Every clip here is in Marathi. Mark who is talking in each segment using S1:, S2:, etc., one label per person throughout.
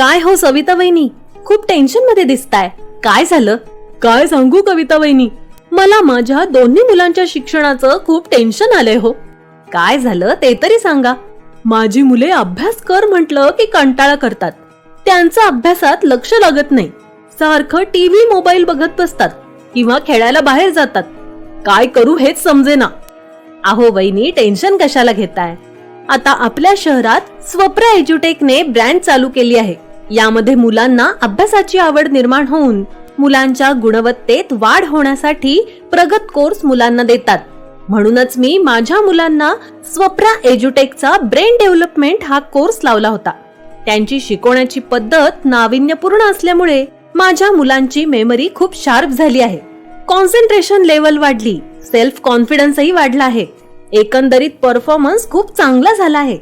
S1: काय हो सविता वहिनी खूप टेन्शनमध्ये दिसताय. काय झालं? काय सांगू कविता वहिनी मला माझ्या दोन्ही मुलांच्या शिक्षणाचं खूप टेन्शन आलंय हो. काय झालं ते तरी सांगा. माझी मुले अभ्यास कर म्हटलं की कंटाळा करतात. त्यांचं अभ्यासात लक्ष लागत नाही. सारखं टीव्ही मोबाईल बघत बसतात किंवा खेळायला बाहेर जातात. काय करू हेच समजेना. अहो वहिनी टेन्शन कशाला घेताय? आता आपल्या शहरात स्वप्रा एज्युटेकने ब्रँड चालू केली आहे. यामध्ये मुलांना अभ्यासाची आवड निर्माण होऊन मुलांच्या गुणवत्तेत वाढ होण्यासाठी प्रगत कोर्स मुलांना देतात. म्हणूनच मी माझ्या मुलांना स्वप्रा एज्युटेकचा ब्रेन डेव्हलपमेंट हा कोर्स लावला होता. त्यांची शिकवण्याची पद्धत नाविन्यपूर्ण असल्यामुळे माझ्या मुलांची मेमरी खूप शार्प झाली आहे. कॉन्सन्ट्रेशन लेवल वाढली सेल्फ कॉन्फिडन्सही वाढला आहे. एकंदरीत परफॉर्मन्स खूप चांगला झाला आहे.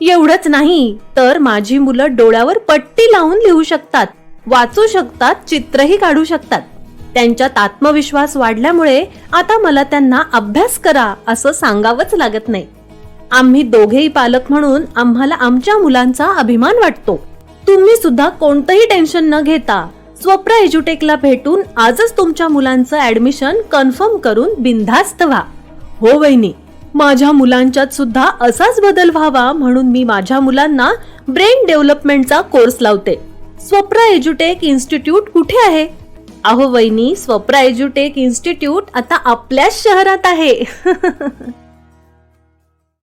S1: एवढंच नाही तर माझी मुलं डोळ्यावर पट्टी लावून लिहू शकतात वाचू शकतात चित्रही काढू शकतात. त्यांच्यात आत्मविश्वास वाढल्यामुळे आता मला त्यांना अभ्यास करा असं सांगावंच लागत नाही. आम्ही दोघेही पालक म्हणून आम्हाला आमच्या मुलांचा अभिमान वाटतो. तुम्ही सुद्धा कोणतंही टेन्शन न घेता स्वप्रा एज्युटेकला भेटून आजच तुमच्या मुलांचं ऍडमिशन कन्फर्म करून बिनधास्त व्हा. हो वहिनी. माझ्या मुलांच्यात सुद्धा असाच बदल व्हावा म्हणून मी माझ्या मुलांना ब्रेन डेव्हलपमेंटचा कोर्स लावते. स्वप्रा एज्युटेक इन्स्टिट्यूट कुठे आहे? अहो वहिनी स्वप्रा एज्युटेक इन्स्टिट्यूट आता आपल्याच शहरात आहे.